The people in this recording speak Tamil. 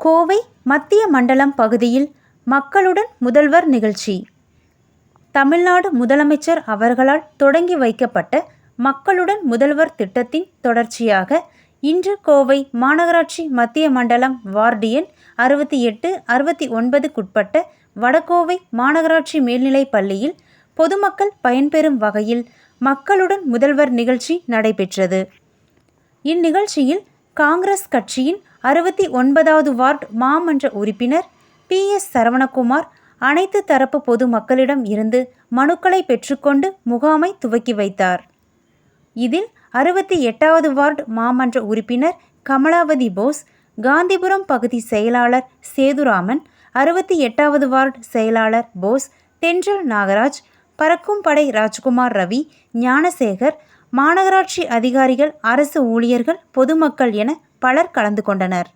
கோவை மத்திய மண்டலம் பகுதியில் மக்களுடன் முதல்வர் நிகழ்ச்சி. தமிழ்நாடு முதலமைச்சர் அவர்களால் தொடங்கி வைக்கப்பட்ட மக்களுடன் முதல்வர் திட்டத்தின் தொடர்ச்சியாக இன்று கோவை மாநகராட்சி மத்திய மண்டலம் வார்டு எண் அறுபத்தி எட்டு அறுபத்தி ஒன்பதுக்குட்பட்ட வடகோவை மாநகராட்சி மேல்நிலைப் பள்ளியில் பொதுமக்கள் பயன்பெறும் வகையில் மக்களுடன் முதல்வர் நிகழ்ச்சி நடைபெற்றது. இந்நிகழ்ச்சியில் காங்கிரஸ் கட்சியின் அறுபத்தி ஒன்பதாவது வார்டு மாமன்ற உறுப்பினர் பி எஸ் சரவணகுமார் அனைத்து தரப்பு பொதுமக்களிடம் இருந்து மனுக்களை பெற்றுக்கொண்டு முகாமை துவக்கி வைத்தார். இதில் அறுபத்தி எட்டாவது வார்டு மாமன்ற உறுப்பினர் கமலாவதி போஸ் காந்திபுரம் பகுதி செயலாளர் சேதுராமன் அறுபத்தி எட்டாவது வார்டு செயலாளர் போஸ் தென்றல் நாகராஜ் பறக்கும் படை ராஜ்குமார் ரவி ஞானசேகர் மாநகராட்சி அதிகாரிகள் அரசு ஊழியர்கள் பொதுமக்கள் என பலர் கலந்து கொண்டனர்.